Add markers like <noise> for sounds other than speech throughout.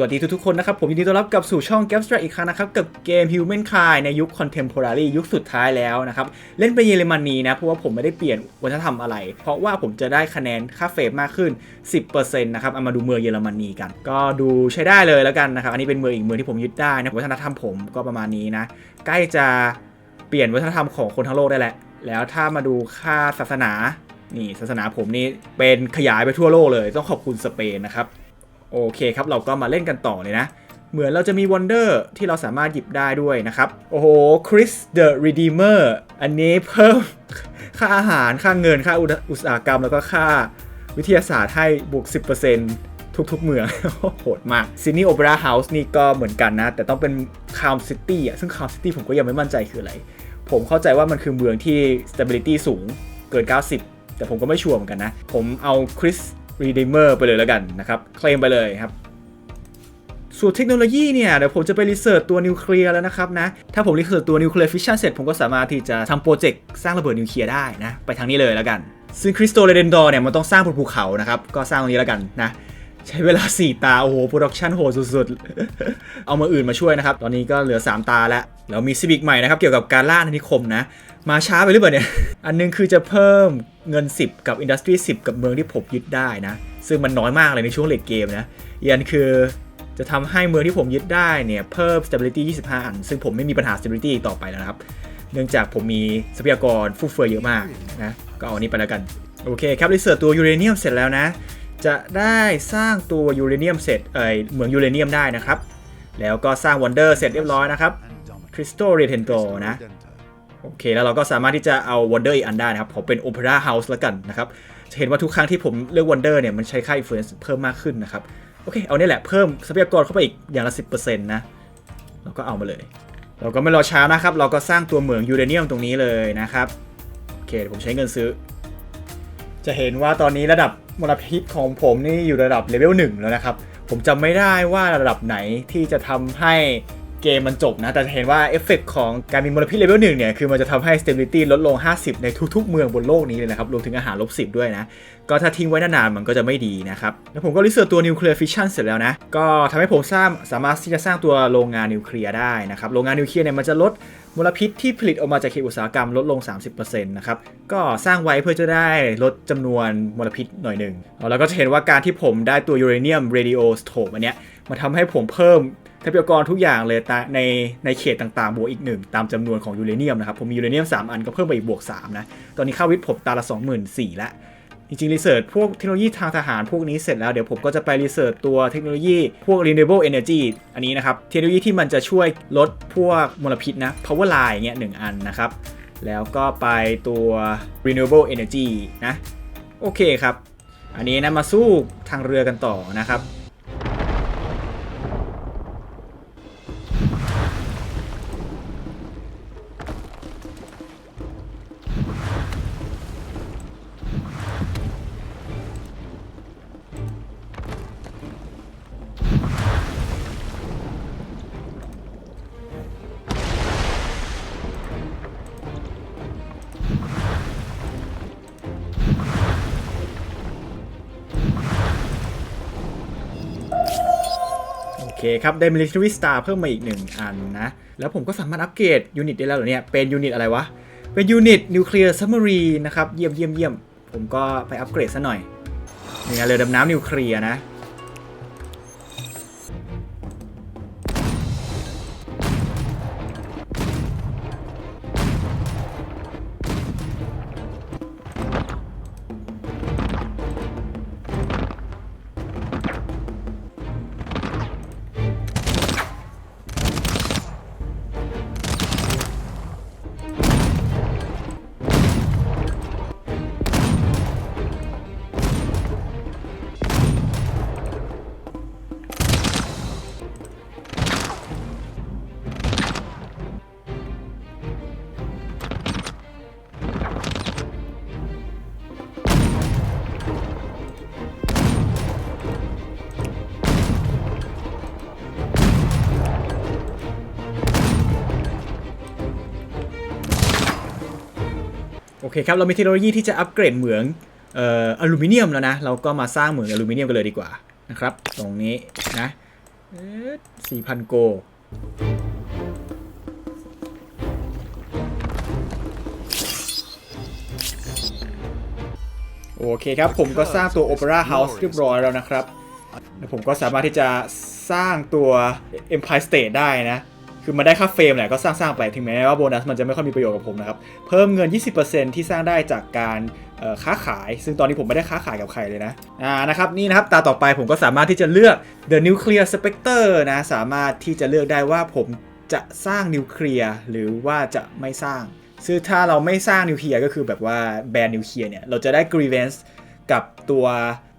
สวัสดีทุกๆคนนะครับ ผมยินดีต้อนรับกลับสู่ช่อง g a p s t r a อีกครั้งนะครับ กับเกม Human k i ในยุค Contemporary ยุคสุดท้ายแล้วนะครับ เล่นไปเยอรมนีนะ เพราะว่าผมไม่ได้เปลี่ยนวัฒนธรรมอะไร เพราะว่าผมจะได้คะแนนค่าเฟรมมากขึ้น 10%นะครับเอามาดูเมืองเยอรมนีกัน ก็ดูใช้ได้เลยแล้วกันนะครับ อันนี้เป็นเมืองอีกเมืองที่ผมยึดได้นะวัฒนธรรมผมก็ประมาณนี้นะ ใกล้จะเปลี่ยนวัฒนธรรมของคนทั้งโลกได้แหละ แล้วถ้ามาดูค่าศาสนานี่ศาสนาผมนี่เป็นขยายไปทั่วโลกเลย ต้องขอบคุณสเปนนะครับ โอเคครับเราก็มาเล่นกันต่อเลยนะ เหมือนเราจะมีว o นเดอร์ที่เราสามารถหยิบได้ด้วยนะครับ โอ้โห Chris the Redeemer อันนี้เพิ่มค่าอาหารค่าเงินค่าอุตสาหกรรมแล้วก็ค่าวิทยาศาสตร์ให้บวก 10%ทุกๆเมือง โหดมาก Sydney Opera House นี่ก็เหมือนกันนะ แต่ต้องเป็น Calm City อะซึ่ง Calm City ผมก็ยังไม่มั่นใจคืออะไร ผมเข้าใจว่ามันคือเมืองที่ stability สูงเกิน 90 แต่ผมก็ไม่ชัวร์เหมือนกันนะ ผมเอา Chris Redeemer ไปเลยแล้วกันนะครับเคลมไปเลยครับส่วนเทคโนโลยีเนี่ยเดี๋ยวผมจะไปรีเสิร์ชตัวนิวเคลียร์แล้วนะครับนะถ้าผมรีเสิร์ชตัวนิวเคลียร์ฟิชชันเสร็จผมก็สามารถที่จะทำโปรเจกต์สร้างระเบิดนิวเคลียร์ได้นะไปทางนี้เลยแล้วกัน ซึ่งคริสโตเรเดนดอร์เนี่ยมันต้องสร้างบนภูเขานะครับก็สร้างตรงนี้แล้วกันนะ ใช้เวลา 4 ตา โอ้โห โปรดักชันโหดสุดๆ เอามาอื่นมาช่วยนะครับ ตอนนี้ก็เหลือ 3 ตาแล้ว แล้วมีซิบิกใหม่นะครับ เกี่ยวกับการล่าอนิคมนะ มาช้าไปหรือเปล่าเนี่ย อันนึงคือจะเพิ่มเงิน 10 กับอินดัสทรี10 กับเมืองที่ผมยึดได้นะ ซึ่งมันน้อยมากเลยในช่วงเลดเกมนะอีกอันคือจะทำให้เมืองที่ผมยึดได้เนี่ยเพิ่ม stability 25 อัน ซึ่งผมไม่มีปัญหา stability ต่อไปแล้วนะครับ เนื่องจากผมมีทรัพยากรฟุ่มเฟือยเยอะมากนะ ก็เอาอันนี้ไปแล้วกัน โอเคครับรีเสิร์ชตัวยูเรเนียมเสร็จแล้วนะ จะได้สร้างตัวยูเรเนียมเสร็จเอ่ยเหมืองยูเรเนียมได้นะครับ แล้วก็สร้างวันเดอร์เสร็จเรียบร้อยนะครับคริสตัลเรเทนโตนะโอเคแล้วเราก็สามารถที่จะเอาวันเดอร์อีกอันได้นะครับขอเป็น Opera House แล้วกันนะครับ จะเห็นว่าทุกครั้งที่ผมเลือกวันเดอร์เนี่ยมันใช้ค่า influence เพิ่มมากขึ้นนะครับโอเคเอาเนี่ยแหละเพิ่มทรัพยากรเข้าไปอีกอย่างละ 10%นะเราก็เอามาเลย เราก็ไม่รอช้านะครับ เราก็สร้างตัวเหมืองยูเรเนียมตรงนี้เลยนะครับโอเคผมใช้เงินซื้อ จะเห็นว่าตอนนี้ระดับ มลพิษของผมนี่อยู่ระดับเลเวลหนึ่งแล้วนะครับ ผมจำไม่ได้ว่าระดับไหนที่จะทำให้ เกมมันจบนะ แต่จะเห็นว่าเอฟเฟกของการมีมลพิษเลเวล1เนี่ย คือมันจะทำให้ stability ลดลง 50 ในทุกๆ เมืองบนโลกนี้เลยนะครับ รวมถึงอาหารลบ10ด้วยนะ ก็ถ้าทิ้งไว้นานๆ มันก็จะไม่ดีนะครับ แล้วผมก็รีเสิร์ชตัวนิวเคลียร์ฟิชชันเสร็จแล้วนะ ก็ทำให้ผมสร้างสามารถที่จะสร้างตัวโรงงานนิวเคลียร์ได้นะครับ โรงงานนิวเคลียร์เนี่ยมันจะลดมลพิษที่ผลิตออกมาจากเขตอุตสาหกรรมลดลง 30%นะครับ ก็สร้างไว้เพื่อจะได้ลดจำนวนมลพิษหน่อยหนึ่งแล้วก็จะเห็นว่าการที่ผมได้ตัวยูเรเนียมเรดิโอสโตปอันเนี้ยมาทำให้ผมเพิ่ม ทรัพยากรทุกอย่างเลยตในในเขตต่างๆ บวกอีกหนึ่งตามจำนวนของยูเรเนียมนะครับ ผมมียูเรเนียม 3 อันก็เพิ่มไปอีกบวก 3 นะ ตอนนี้ค่าวิทย์ผมตาละ 24,000แล้วจริงๆ รีเสิร์ชพวกเทคโนโลยีทางทหารพวกนี้เสร็จแล้ว เดี๋ยวผมก็จะไปรีเสิร์ชตัวเทคโนโลยีพวก renewable energy อันนี้นะครับ เทคโนโลยีที่มันจะช่วยลดพวกมลพิษนะ power line เงี้ยหนึ่งอันนะครับ แล้วก็ไปตัว renewable energy นะ โอเคครับ อันนี้นะมาสู้ทางเรือกันต่อนะครับ เคครับได้ military star เพิ่มมาอีกหนึ่งอันนะ แล้วผมก็สามารถอัปเกรดยูนิตได้แล้วเนี่ยเป็นยูนิตอะไรวะ เป็นยูนิตนิวเคลียร์ซัมมารีนะครับ เยี่ยมเยี่ยมเยี่ยมผมก็ไปอัปเกรดซะหน่อยนี่ยเรือดำน้ำนิวเคลียร์นะ เคครับ เรามีเทคโนโลยีที่จะอัปเกรดเหมืองเอ่ออลูมิเนียมแล้วนะ เราก็มาสร้างเหมืองอลูมิเนียมกันเลยดีกว่านะครับ ตรงนี้นะสี่พันโกโอเคครับ ผมก็สร้างตัว Opera House เรียบร้อยแล้วนะครับแล้วผมก็สามารถที่จะสร้างตัว Empire State ได้นะ คือมันได้ค่าเฟรมแหละก็สร้างๆไปถึงแม้ว่าโบนัสมันจะไม่ค่อยมีประโยชน์กับผมนะครับเพิ่มเงิน 20%ที่สร้างได้จากการค้าขาย ซึ่งตอนนี้ผมไม่ได้ค้าขายกับใครเลยนะอ่านะครับนี่นะครับตาต่อไปผมก็สามารถที่จะเลือก The Nuclear Spectre นะสามารถที่จะเลือกได้ว่าผมจะสร้างนิวเคลียร์หรือว่าจะไม่สร้างซึ่งถ้าเราไม่สร้างนิวเคลียร์ก็คือแบบว่าแบนนิวเคลียร์เนี่ยเราจะได้ grievance กับตัว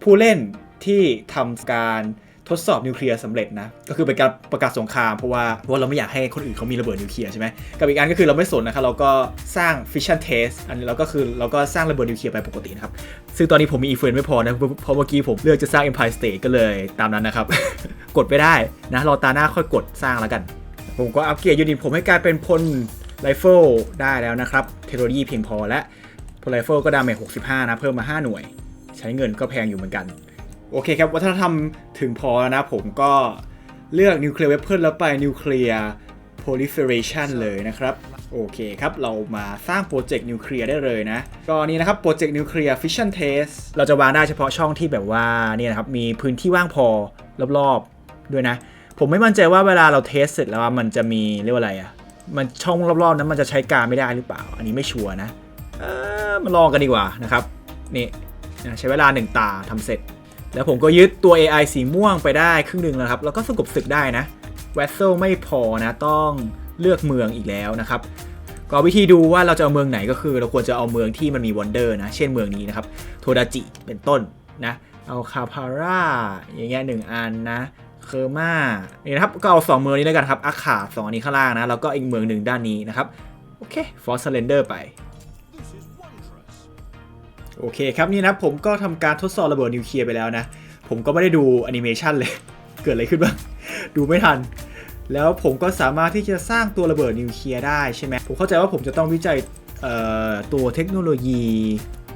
ผู้เล่นที่ทำการ ทดสอบนิวเคลียร์สำเร็จนะ ก็คือเป็นการประกาศสงครามเพราะว่าเพราะว่าเราไม่อยากให้คนอื่นเขามีระเบิดนิวเคลียร์ใช่ไหมกับอีกอันก็คือเราไม่สนนะครับเราก็สร้าง fission test อันนี้เราก็คือเราก็สร้างระเบิดนิวเคลียร์ไปปกตินะครับซึ่งตอนนี้ผมมีอีเวนไม่พอนะเพราะเพราะเมื่อกี้ผมเลือกจะสร้าง Empire State ก็เลยตามนั้นนะครับ กดไม่ได้นะรอตาหน้าค่อยกดสร้างแล้วกัน ผมก็อัปเกรดยูนิตผมให้กลายเป็นพลไรเฟิลได้แล้วนะครับเทคโนโลยีเพียงพอและพลไรเฟิลก็ดาเมจ65นะเพิ่มมา 5 หน่วย ใช้เงินก็แพงอยู่เหมือนกัน โอเคครับ วัฒนธรรมถึงพอแล้วนะ ผมก็เลือกนิวเคลียร์เว p เ n แล้วไปนิวเคลียร์โพลิเฟเรชันเลยนะครับ โอเคครับ เรามาสร้างโปรเจกต์นิวเคลียร์ได้เลยนะ ก็นี่นะครับโปรเจกต์นิวเคลียร์ฟิชชั่นเทสเราจะวางได้เฉพาะช่องที่แบบว่าเนี่ยนะครับมีพื้นที่ว่างพอรอบๆด้วยนะ ผมไม่มั่นใจว่าเวลาเราเทสเสร็จแล้วมันจะมีเรียกว่าอะไรอะ่ะมันช่องรอบๆนั้นมันจะใช้การไม่ได้หรือเปล่า อันนี้ไม่ชัวร์นะ เออมาลองกันดีกว่านะครับ นี่ใช้เวลา 1 ตาทำเสร็จ แล้วผมก็ยึดตัว AI สีม่วงไปได้ครึ่งหนึ่งแล้วครับ แล้วก็สงบศึกได้นะเวสเซลไม่พอนะต้องเลือกเมืองอีกแล้วนะครับก็วิธีดูว่าเราจะเอาเมืองไหนก็คือ เราควรจะเอาเมืองที่มันมีวันเดอร์นะ เช่นเมืองนี้นะครับ โทดาจิเป็นต้นนะเอาคาพาร่าอย่างเงี้ยหนึ่งอันนะเคอร์มานี่นะครับก็เอาสองเมืองนี้แล้วกันครับอาคาสองอันนี้ข้างล่างนะแล้วก็อีกเมืองหนึ่งด้านนี้นะครับโอเคฟอร์สเลนเดอร์ไป โอเคครับนี่นะผมก็ทำการทดสอบระเบิดนิวเคลียร์ไปแล้วนะ ผมก็ไม่ได้ดูแอนิเมชันเลย เกิดอะไรขึ้นบ้าง ดูไม่ทัน แล้วผมก็สามารถที่จะสร้างตัวระเบิดนิวเคลียร์ได้ใช่ไหมผมเข้าใจว่าผมจะต้องวิจัยตัวเทคโนโลยี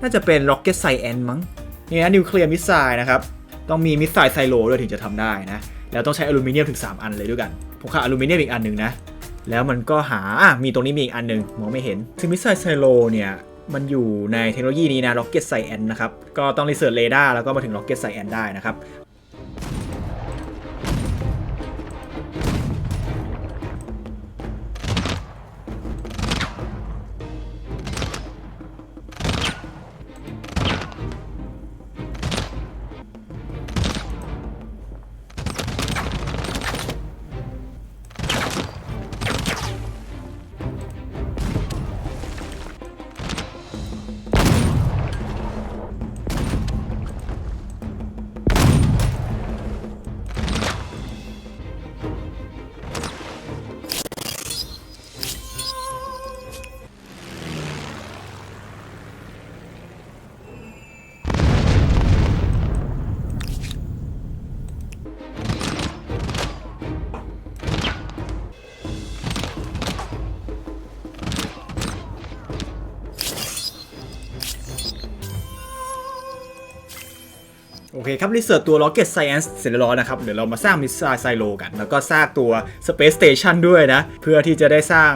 น่าจะเป็น Rocket Science มั้งนี่นะนิวเคลียร์มิสไซล์นะครับ ต้องมีมิสไซล์ไซโลด้วยถึงจะทำได้นะ แล้วต้องใช้อลูมิเนียมถึง 3 อันเลยด้วยกัน ผมขาดอลูมิเนียมอีกอันหนึ่งนะแล้วมันก็หา มีตรงนี้มีอีกอันหนึ่งมองไม่เห็น ซึ่งมิสไซล์ไซโลเนี่ย มันอยู่ในเทคโนโลยีนี้นะ Rocket Science นะครับ ก็ต้องรีเสิร์ชเรดาร์แล้วก็มาถึง Rocket Science ได้นะครับ โอเคครับรีเสิร์ชตัว Rocket Science เสร็จเรียบร้อยนะครับ เดี๋ยวเรามาสร้างมิสไซล์ไซโลกัน แล้วก็สร้างตัว Space Station ด้วยนะ เพื่อที่จะได้สร้าง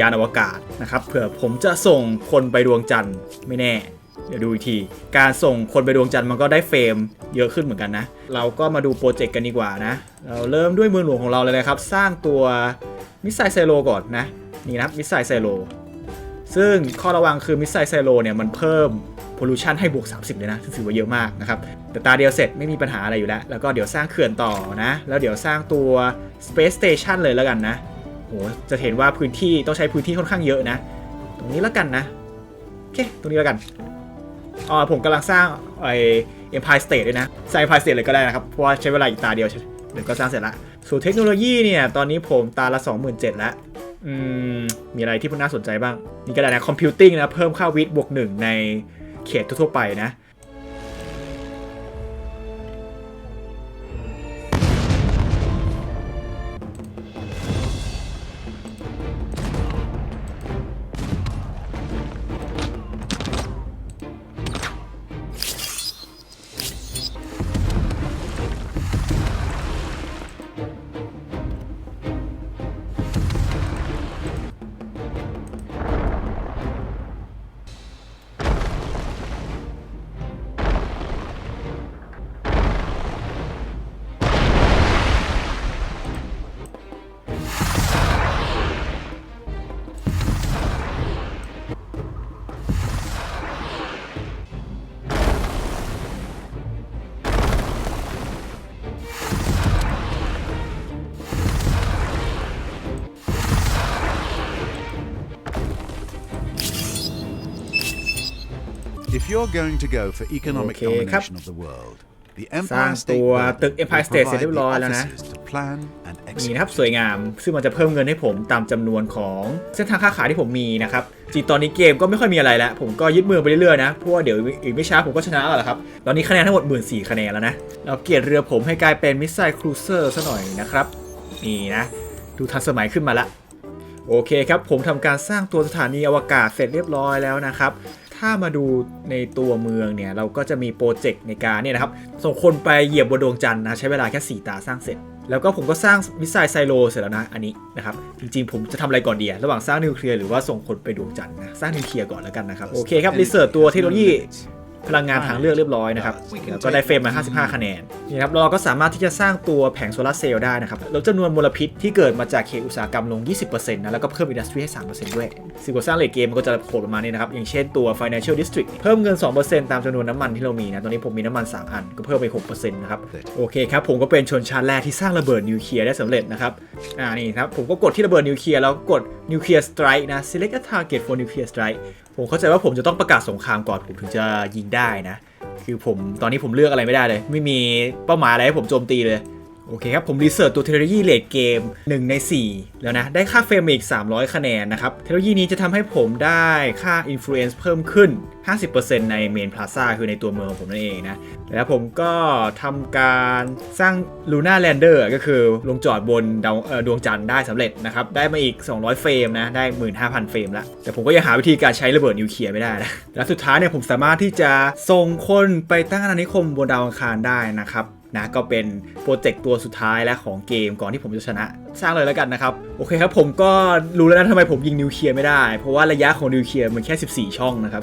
ยานอวกาศนะครับเผื่อผมจะส่งคนไปดวงจันทร์ไม่แน่ เดี๋ยวดูอีกที การส่งคนไปดวงจันทร์มันก็ได้เฟรมเยอะขึ้นเหมือนกันนะ เราก็มาดูโปรเจกต์กันดีกว่านะ เราเริ่มด้วยเมืองหลวงของเราเลยนะครับ สร้างตัวมิสไซล์ไซโลก่อนนะ นี่นะครับมิสไซล์ไซโลซึ่งข้อระวังคือมิสไซล์ไซโลเนี่ยมันเพิ่ม pollution ให้บวก 30 เลยนะซึ่งถือว่าเยอะมากนะครับ แต่ตาเดียวเสร็จไม่มีปัญหาอะไรอยู่แล้ว แล้วก็เดี๋ยวสร้างเขื่อนต่อนะ แล้วเดี๋ยวสร้างตัว space station เลยแล้วกันนะโหจะเห็นว่าพื้นที่ต้องใช้พื้นที่ค่อนข้างเยอะนะ ตรงนี้แล้วกันนะโอเคตรงนี้แล้วกันอ๋อผมกำลังสร้างไอ Empire State ด้วยนะสร้าง Empire State เลยก็ได้นะครับเพราะว่าใช้เวลาอีกตาเดียวเดี๋ยวก็สร้างเสร็จละส่วนเทคโนโลยีเนี่ยตอนนี้ผมตาละ 27,000แล้วอืมมีอะไรที่น่าสนใจบ้าง นี่ก็ได้นะคอมพิวติ้งนะ เพิ่มค่าวิทย์บวกหนึ่งใน เขตทั่วไปนะ you're going to go for economic โอเคครับ domination of the world, the สร้าง Empire ตั State ว Building ตึก will Empire State เสร็จ provide เรียบ the ร้อยแล้วนะ offices to plan and นี่นะครับสวย execute. งาม ซึ่งมันจะเพิ่มเงินให้ผมตามจำนวนของเส้นทางค้าขายที่ผมมีนะครับจริงตอนนี้เกมก็ไม่ค่อยมีอะไรแล้ว ผมก็ยึดเมืองไปเรื่อยๆนะเพราะว่าเดี๋ยวอีกไม่ช้าผมก็ชนะแล้วล่ะครับ ตอนนี้คะแนนทั้งหมด 1 4 0 0 0คะแนนแล้วนะเราเกียรติเรือผมให้กลายเป็นมิสไซล์ครูเซอร์ซะหน่อยนะครับนี่นะ ดูทันสมัยขึ้นมาละโอเคครับ ผมทำการสร้างตัวสถานีอวกาศเสร็จเรียบร้อยแล้วนะครับ ถ้ามาดูในตัวเมืองเนี่ย เราก็จะมีโปรเจกต์ในการเนี่ยนะครับส่งคนไปเหยียบบนดวงจันทร์นะ ใช้เวลาแค่ 4 ตาสร้างเสร็จ แล้วก็ผมก็สร้างมิสไซล์ไซโลเสร็จแล้วนะ อันนี้นะครับ จริงๆ ผมจะทำอะไรก่อนดีอะระหว่างสร้างนิวเคลียร์หรือว่าส่งคนไปดวงจันทร์นะ สร้างนิวเคลียร์ก่อนแล้วกันนะครับ โอเคครับรีเสิร์ชตัวเทคโนโลยี พลังงานทางเลือกเรียบร้อยนะครับแล้วก็ได้เฟรมมา 55 คะแนนนี่ครับเราก็สามารถที่จะสร้างตัวแผงโซลาร์เซลล์ได้นะครับลดจำนวนมลพิษที่เกิดมาจากเขตอุตสาหกรรมลง 20%นะแล้วก็เพิ่มอินดัสทรีให้ 3%ด้วยสิ่งก่อสร้างเลทเกมมันก็จะโผล่ประมาณนี้นะครับอย่างเช่นตัว financial district เพิ่มเงิน 2%ตามจำนวนน้ำมันที่เรามีนะตอนนี้ผมมีน้ำมัน 3 อันก็เพิ่มไป 6%นะครับโอเคครับผมก็เป็นชนชาติแรกที่สร้างระเบิดนิวเคลียร์ได้สำเร็จนะครับอ่านี่ครับผมก็กดที่ระเบิดนิวเคลียร์แล้วกดนิวเคลียร์สไตร์นะ select a target for nuclear strike ผมเข้าใจว่าผมจะต้องประกาศสงครามก่อนผมถึงจะยิงไได้นะ คือผมตอนนี้ผมเลือกอะไรไม่ได้เลย ไม่มีเป้าหมายอะไรให้ผมโจมตีเลย โอเคครับ ผมรีเสิร์ชตัวเทคโนโลยีเลดเกม 1 ใน 4 แล้วนะ ได้ค่าเฟรมอีก 300 คะแนนนะครับ เทคโนโลยีนี้จะทำให้ผมได้ค่า Influence เพิ่มขึ้น 50%ในเมนพลาซ่าคือในตัวเมืองของผมนั่นเองนะ แล้วผมก็ทำการสร้าง Luna Lander ก็คือลงจอดบนดาวดวงจันทร์ได้สำเร็จนะครับ ได้มาอีก 200 เฟรมนะ ได้ 15,000 เฟรมล้วแต่ผมก็ยังหาวิธีการใช้ระเบิดนิวเคลียร์ไม่ได้นะและสุดท้ายเนี่ยผมสามารถที่จะส่งคนไปตั้งอาณานิคมบนดาวอังคารได้นะครับ นะก็เป็นโปรเจกต์ตัวสุดท้ายและของเกมก่อนที่ผมจะชนะ สร้างเลยแล้วกันนะครับ โอเคครับ ผมก็รู้แล้วนะทำไมผมยิงนิวเคลียร์ไม่ได้ เพราะว่าระยะของนิวเคลียร์มันแค่ 14 ช่องนะครับ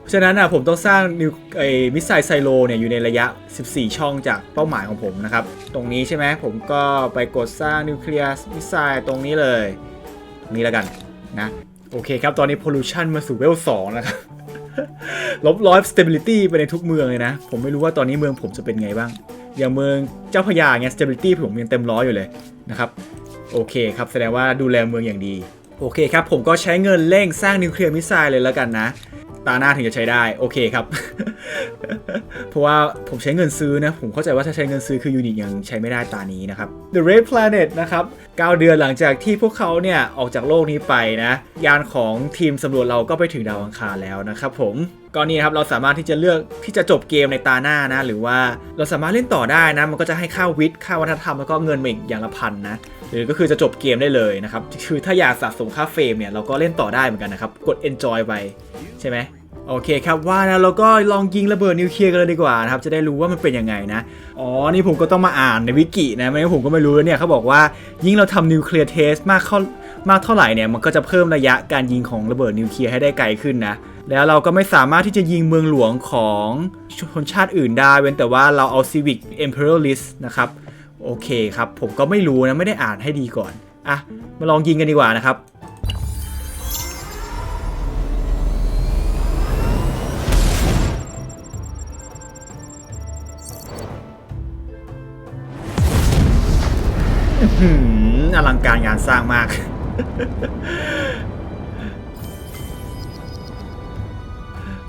เพราะฉะนั้นอะผมต้องสร้างนิวไอ้มิสไซล์ไซโลเนี่ยอยู่ในระยะ 14 ช่องจากเป้าหมายของผมนะครับ ตรงนี้ใช่ไหมผมก็ไปกดสร้างนิวเคลียร์มิสไซล์ตรงนี้เลยตรงนี้แล้วกันนะโอเคครับตอนนี้ pollution มาสู่เวล2นะครับ ลบร้อย stability ไปในทุกเมืองเลยนะ ผมไม่รู้ว่าตอนนี้เมืองผมจะเป็นไงบ้าง อย่างเมืองเจ้าพยาเนี่ย stability ผมยังเต็มร้อยอยู่เลยนะครับ โอเคครับ แสดงว่าดูแลเมืองอย่างดี โอเคครับ ผมก็ใช้เงินเร่งสร้างนิวเคลียร์มิสไซล์เลยแล้วกันนะ ตาหน้าถึงจะใช้ได้โอเคครับ เพราะว่าผมใช้เงินซื้อนะ ผมเข้าใจว่าถ้าใช้เงินซื้อคือยูนิตยังใช้ไม่ได้ตานี้นะครับ The Red Planet นะครับ 9 เดือนหลังจากที่พวกเขาเนี่ย ออกจากโลกนี้ไปนะ ยานของทีมสำรวจเราก็ไปถึงดาวอังคารแล้วนะครับผมก็นี่ครับเราสามารถที่จะเลือกที่จะจบเกมในตาหน้านะ หรือว่าเราสามารถเล่นต่อได้นะ มันก็จะให้ค่าวิทย์ค่าวัฒนธรรมแล้วก็เงินมาอีกอย่างละพันนะ รือก็คือจะจบเกมได้เลยนะครับคือถ้าอยากสะสมค่าเฟรมเนี่ยเราก็เล่นต่อได้เหมือนกันนะครับ กด enjoy ไปใช่ไหมโอเคครับว่านะเราก็ลองยิงระเบิดนิวเคลียร์กันเลยดีกว่านะครับจะได้รู้ว่ามันเป็นยังไงนะอ๋อนี่ผมก็ต้องมาอ่านในวิกินะไม่งั้นผมก็ไม่รู้แล้วเนี่ยเขาบอกว่ายิ่งเราทำนิวเคลียร์เทสมากเข้ามากเท่าไหร่เนี่ยมันก็จะเพิ่มระยะการยิงของระเบิดนิวเคลียร์ให้ได้ไกลขึ้นนะแล้วเราก็ไม่สามารถที่จะยิงเมืองหลวงของชนชาติอื่นได้ เว้นแต่ว่าเราเอา Civic Imperialist นะครับ โอเคครับ ผมก็ไม่รู้นะไม่ได้อ่านให้ดีก่อน อะ มาลองยิงกันดีกว่านะครับ อลังการงานสร้างมาก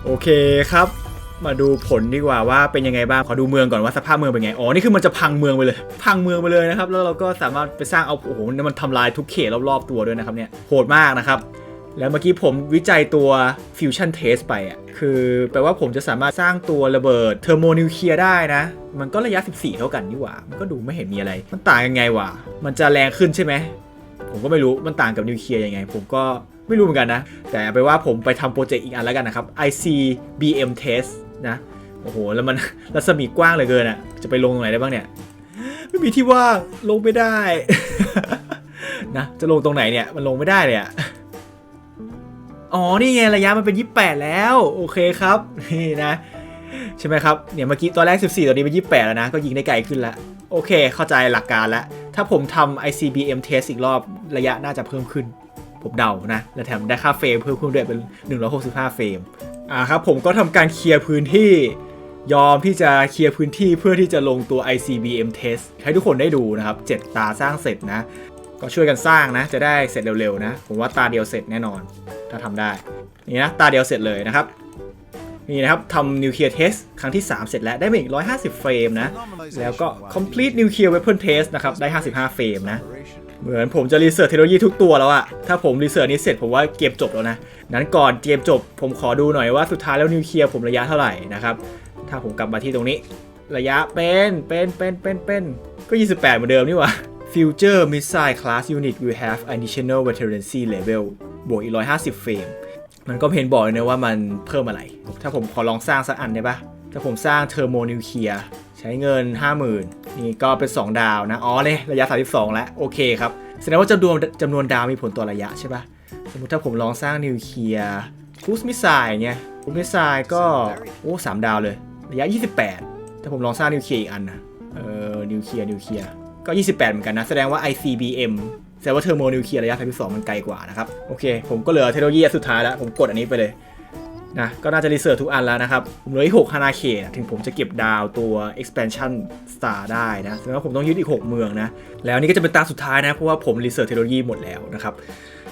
โอเคครับ มาดูผลดีกว่าว่าเป็นยังไงบ้าง ขอดูเมืองก่อนว่าสภาพเมืองเป็นไง อ๋อ นี่คือมันจะพังเมืองไปเลย พังเมืองไปเลยนะครับ แล้วเราก็สามารถไปสร้างเอา โอ้โหนี่มันทำลายทุกเขตรอบๆตัวด้วยนะครับเนี่ย โหดมากนะครับ แล้วเมื่อกี้ผมวิจัยตัวฟิวชั่นเทสไปอะ คือแปลว่าผมจะสามารถสร้างตัวระเบิดเทอร์โมนิวเคลียร์ได้นะ มันก็ระยะ 14 เท่ากันนี่หว่า มันก็ดูไม่เห็นมีอะไร มันต่างยังไงวะ มันจะแรงขึ้นใช่ไหม ผมก็ไม่รู้ มันต่างกับนิวเคลียร์ยังไง ผมก็ไม่รู้เหมือนกันนะ แต่ไปว่าผมไปทำโปรเจกต์อีกอันแล้วกันนะครับ ICBM test นะโอ้โหแล้วมันรัศมีกว้างเหลือเกินอะจะไปลงตรงไหนได้บ้างเนี่ยไม่มีที่ว่างลงไม่ได้นะจะลงตรงไหนเนี่ยมันลงไม่ได้เลยอะอ๋อนี่ไงระยะมันเป็น 28 แล้วโอเคครับนี่นะใช่ไหมครับเนี่ยเมื่อกี้ตอนแรก 14ตอนนี้เป็น 28 แล้วนะ ก็ยิงได้ไกลขึ้นล้วโอเค เข้าใจหลักการแล้ว ถ้าผมทำ ICBM test อีกรอบระยะน่าจะเพิ่มขึ้น ผมเดานะ และแถมได้ค่าเฟรมเพิ่มขึ้นด้วยเป็น 165 เฟรม อ่าครับผมก็ทำการเคลียร์พื้นที่ ยอมที่จะเคลียร์พื้นที่เพื่อที่จะลงตัว ICBM test ให้ทุกคนได้ดูนะครับ 7 ตาสร้างเสร็จนะ ก็ช่วยกันสร้างนะ จะได้เสร็จเร็วๆนะ ผมว่าตาเดียวเสร็จแน่นอน ถ้าทำได้ นี่นะ ตาเดียวเสร็จเลยนะครับนี่นะครับทำนิวเคลียร์เทสครั้งที่ 3 เสร็จแล้วได้มาอีก 150 เฟรมนะ แล้วก็ complete nuclear weapon test นะครับ ได้ 55 เฟรมนะ เหมือนผมจะรีเสิร์ชเทคโนโลยีทุกตัวแล้วอะถ้าผมรีเสิร์ชนี้เสร็จผมว่าเกมจบแล้วนะ นั้นก่อนเกมจบ ผมขอดูหน่อยว่าสุดท้ายแล้วนิวเคลียร์ผมระยะเท่าไหร่นะครับ ถ้าผมกลับมาที่ตรงนี้ ระยะเป็นเป็นเป็นเป็นเป็นก็ 28 เหมือนเดิมนี่หว่า Future Missile Class Unit will have additional veterancy level บวกอีก150 เฟรม มันก็เพนบอกเลยนะว่ามันเพิ่มอะไร ถ้าผมขอลองสร้างสักอันได้ปะถ้าผมสร้างเทอร์โมนิวเคลียร์ ช้เงิน 50,000 นี่ก็เป็น 2 ดาวนะ อ๋อเนี่ยระยะ 32 แล้ว โอเคครับ แสดงว่าจำนวนจำนวนดาวมีผลต่อระยะใช่ปะสมมติถ้าผมลองสร้างนิวเคลียร์คูสมิสไซล์เงี้ยคูสมิสไซล์ก็ โอ้สามดาวเลย ระยะ 28 ถ้าผมลองสร้างนิวเคลียร์อีกอันนะเออนิวเคลียร์นิวเคลียร์ก็ 28 เหมือนกันนะ แสดงว่า ICBM แสดงว่าเทอร์โมนิวเคลียร์ระยะ 32 มันไกลกว่านะครับ โอเค ผมก็เหลือเทคโนโลยีสุดท้ายแล้ว ผมกดอันนี้ไปเลย นะก็น่าจะรีเสิร์ชทุกอันแล้วนะครับ ผมเหลืออีก 6 ฮานาเคนะถึงผมจะเก็บดาวตัว expansion star ได้นะแสดงว่าผมต้องยึดอีก 6 เมืองนะ แล้วนี่ก็จะเป็นตาสุดท้ายนะ เพราะว่าผมรีเสิร์ชเทคโนโลยีหมดแล้วนะครับ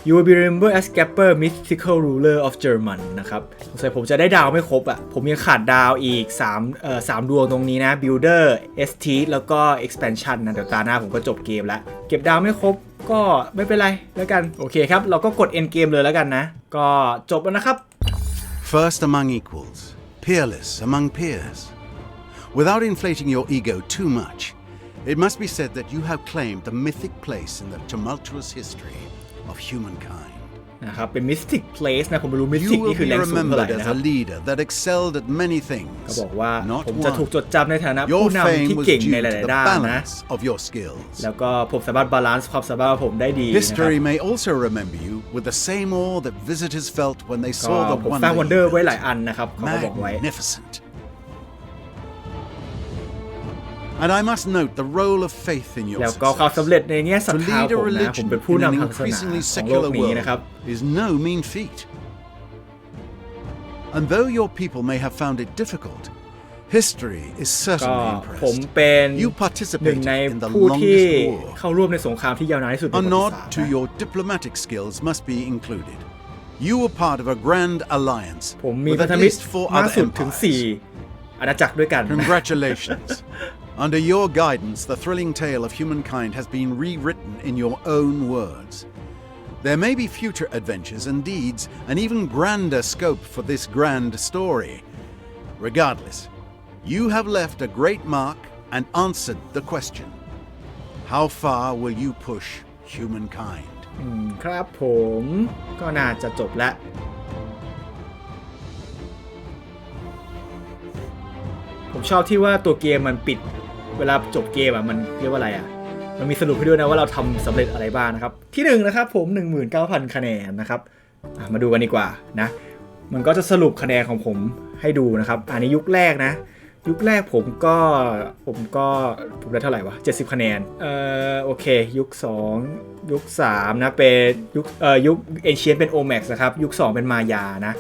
You will be remembered as Gapper mythical ruler of German นะครับสงสัยผมจะได้ดาวไม่ครบอะ่ะ ผมยังขาดดาวอีก3เอ่อ3ดวงตรงนี้นะ Builder ST แล้วก็ Expansion นะเดี๋ยวตาหน้าผมก็จบเกมแล้ว เก็บดาวไม่ครบก็ไม่เป็นไรแล้วกัน โอเคครับ เราก็กด end game เลยแล้วกันนะ ก็จบแล้วนะครับ First among equals, peerless among peers. Without inflating your ego too much, it must be said that you have claimed the mythic place in the tumultuous history of humankind. นะครับเป็น Mystic Place นะผมไม่รู้ Mystic You นี่ will คือ be แรงสูงเท่าไหร่ remembered นะ as ครับ a leader that excelled at many things. ก็บอกว่า not ผมจะถูก one. จดจำในฐานะ Your ผู้นำ fame ที่ was เก่ง due ในห to ลาย the ๆด้านนะ balance of your skills. แล้วก็ผมสามารถบาลานซ์ความสามารถของผมได้ดีนะครับ History may also remember you with the same awe that visitors felt when they ก็ saw the ผมสร้าง wonder วันเดอ you ร์ไว้หลาย built. อันนะครับเขาก็บอกไว้ And I must note the role of faith in your แล้วก็ความ success. สำเร็จในแง่ศรัท To ธา lead ผ a มนะ ผม religion เป็นผู้ in an นำทางศาสนา increasingly ของโลก secular นี้นะครับ world is no mean feat. And though your people may have found it difficult, history is ก็ certainly ผม impressed. เป็น You หนึ่ง participated ใน in the ผู้ที่ longest war. เข้าร่วมในสงครามที่ยาวนานที่สุดใน A ประวัติ nod ศาสตร์ to นะ your diplomatic skills must be included. You were part of a grand alliance ผมมี with พัน at ธมิตร least four มาก other สุดถึง empires. 4 อาณาจักรด้วยกัน Congratulations. <laughs> Under your guidance, the thrilling tale of humankind has been rewritten in your own words. There may be future adventures and deeds, and even grander scope for this grand story. Regardless, you have left a great mark and answered the question How far will you push humankind? อืมครับผมก็น่าจะจบแล้ว ผมชอบที่ว่าตัวเกมมันปิด เวลาจบเกมอะมันเรียกว่าอะไรอะมันมีสรุปให้ด้วยนะว่าเราทำสำเร็จอะไรบ้างนะครับ ที่หนึ่งนะครับผม 19,000 คะแนนนะครับมาดูกันดีกว่านะ มันก็จะสรุปคะแนนของผมให้ดูนะครับ อันนี้ยุคแรกนะ ยุคแรกผมก็ผมก็ผมได้เท่าไหร่วะ 70 คะแนน เอ่อโอเค ยุค 2 ยุค 3 นะเป็นยุคเอ่อยุคเอเชียนเป็น Omax นะครับ ยุค 2 เป็นมายานะ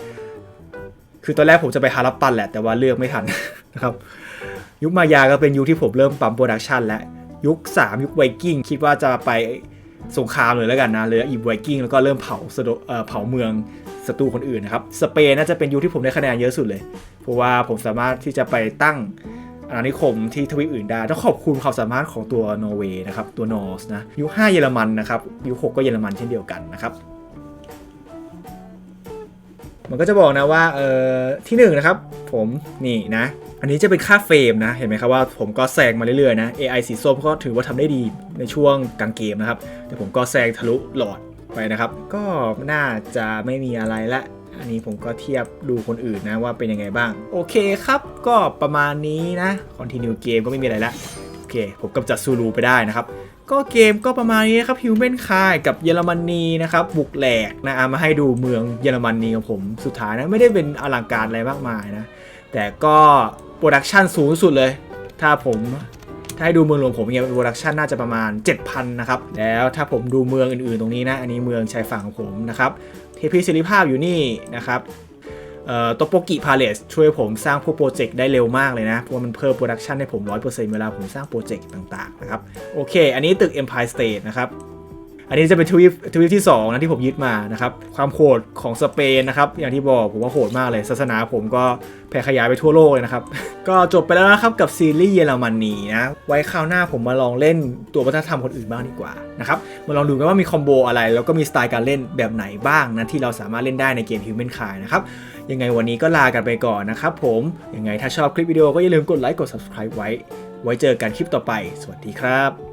คือตอนแรกผมจะไปฮารับปันแหละแต่ว่าเลือกไม่ทันนะครับยุคมายาก็เป็นยุคที่ผมเริ่มปั๊มโปรดักชันแล้วยุค 3 ยุคไวกิ้งคิดว่าจะไปสงครามเลยแล้วกันนะเลืออีไวกิ้งแล้วก็เริ่มเผาสดเอ่อเผาเมืองศัตรูคนอื่นนะครับสเปนน่าจะเป็นยุคที่ผมได้คะแนนเยอะสุดเลย เพราะว่าผมสามารถที่จะไปตั้งอาณานิคมที่ทวีปอื่นได้ต้องขอบคุณความสามารถของตัวนอร์เวย์นะครับตัวนอร์สนะยุค5เยอรมันนะครับยุค6ก็เยอรมันเช่นเดียวกันนะครับ มันก็จะบอกนะว่าเออที่หนึ่งนะครับผมนี่นะ อันนี้จะเป็นค่าเฟรมนะ เห็นไหมครับว่าผมก็แซงมาเรื่อยๆนะ AI สีส้มก็ถือว่าทำได้ดีในช่วงกลางเกมนะครับ แต่ผมก็แซงทะลุหลอดไปนะครับ ก็น่าจะไม่มีอะไรละอันนี้ผมก็เทียบดูคนอื่นนะว่าเป็นยังไงบ้าง โอเคครับก็ประมาณนี้นะ Continue เกมก็ไม่มีอะไรละโอเค ผมกำจัดซูรูไปได้นะครับ ก็เกมก็ประมาณนี้นะครับฮิวแมนคายกับเยอรมนีนะครับบุกแหลกนะมาให้ดูเมืองเยอรมนีของผมสุดท้ายนะไม่ได้เป็นอลังการอะไรมากมายนะ แต่ก็โปรดักชันสูงสุดเลย ถ้าผมถ้าให้ดูเมืองหลวงผมเนี่ยโปรดักชันน่าจะประมาณ 7,000 นะครับ แล้วถ้าผมดูเมืองอื่นๆตรงนี้นะ อันนี้เมืองชายฝั่งของผมนะครับเทพีเสรีภาพอยู่นี่นะครับ โตโปกิพาเลสช่วยผมสร้างพวกโปรเจกต์ได้เร็วมากเลยนะ เพราะมันเพิ่มโปรดักชันให้ผม 100%เวลาผมสร้างโปรเจกต์ต่างๆนะครับ โอเค อันนี้ตึก Empire State นะครับ อันนี้จะเป็นทวีปทวีปที่2นะที่ผมยึดมานะครับความโหดของสเปนนะครับอย่างที่บอกผมว่าโหดมากเลยศาสนาผมก็แผ่ขยายไปทั่วโลกเลยนะครับ ก็จบไปแล้วนะครับกับซีรีส์เยอรมนีนะไว้คราวหน้าผมมาลองเล่นตัววัฒนธรรมคนอื่นบ้างดีกว่านะครับมาลองดูกันว่ามีคอมโบอะไร แล้วก็มีสไตล์การเล่นแบบไหนบ้างนะที่เราสามารถเล่นได้ในเกม Human Kind นะครับยังไงวันนี้ก็ลากันไปก่อนนะครับผมยังไงถ้าชอบคลิปวิดีโอก็อย่าลืมกดไลค์กด subscribe ไว้ ไว้เจอกันคลิปต่อไป สวัสดีครับ